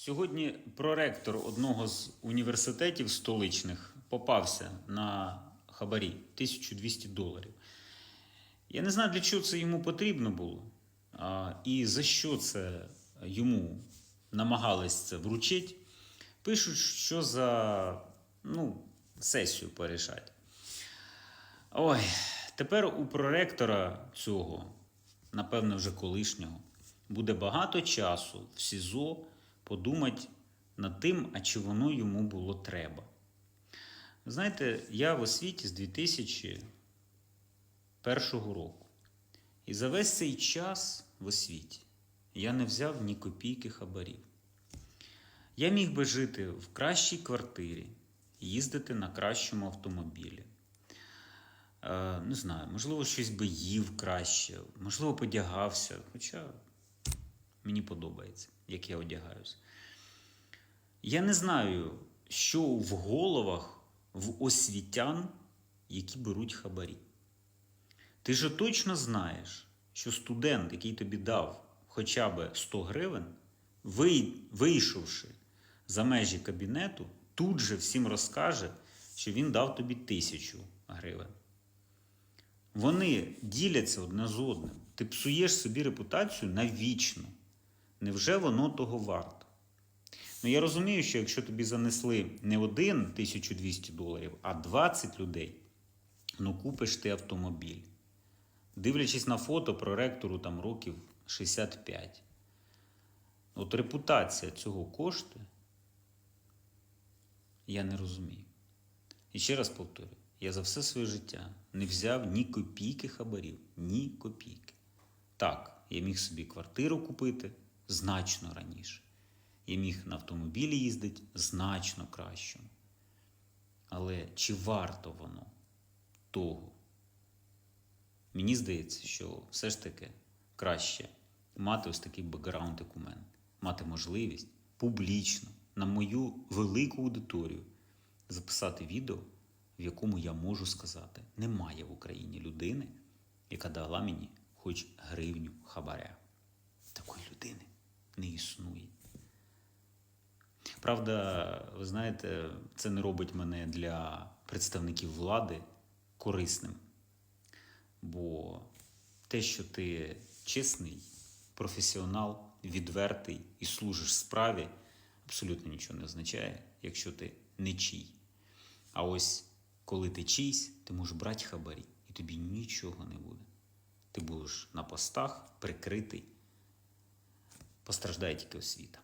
Сьогодні проректор одного з університетів столичних попався на хабарі 1200 доларів. Я не знаю, для чого це йому потрібно було, і за що це йому намагались це вручити. Пишуть, що за ну, сесію порішать. Ой, тепер у проректора цього, напевно, вже колишнього, буде багато часу в СІЗО подумати над тим, а чи воно йому було треба. Знаєте, я в освіті з 2001 року. І за весь цей час в освіті я не взяв ні копійки хабарів. Я міг би жити в кращій квартирі, їздити на кращому автомобілі. Е, не знаю, можливо, щось би їв краще, можливо, подягався. Хоча мені подобається, як я одягаюся. Я не знаю, що в головах в освітян, які беруть хабарі. Ти же точно знаєш, що студент, який тобі дав хоча б 100 гривень, вий- вийшовши за межі кабінету, тут же всім розкаже, що він дав тобі тисячу гривень. Вони діляться одне з одним. Ти псуєш собі репутацію навічно. Невже воно того варто? Ну я розумію, що якщо тобі занесли не один 1200 доларів, а 20 людей, ну купиш ти автомобіль. Дивлячись на фото проректору там років 65. От репутація цього коштує, я не розумію. І ще раз повторю: я за все своє життя не взяв ні копійки хабарів, ні копійки. Так, я міг собі квартиру купити значно раніше. Я міг на автомобілі їздити значно краще. Але чи варто воно того? Мені здається, що все ж таки краще мати ось такий бекграунд, як мене, мати можливість публічно на мою велику аудиторію записати відео, в якому я можу сказати: немає в Україні людини, яка дала мені хоч гривню хабаря. Такої людини не існує. Правда, ви знаєте, це не робить мене для представників влади корисним. Бо те, що ти чесний, професіонал, відвертий і служиш справі, абсолютно нічого не означає, якщо ти не чий. А ось коли ти чийсь, ти можеш брати хабарі, і тобі нічого не буде. Ти будеш на постах прикритий. Постраждає тільки освіта.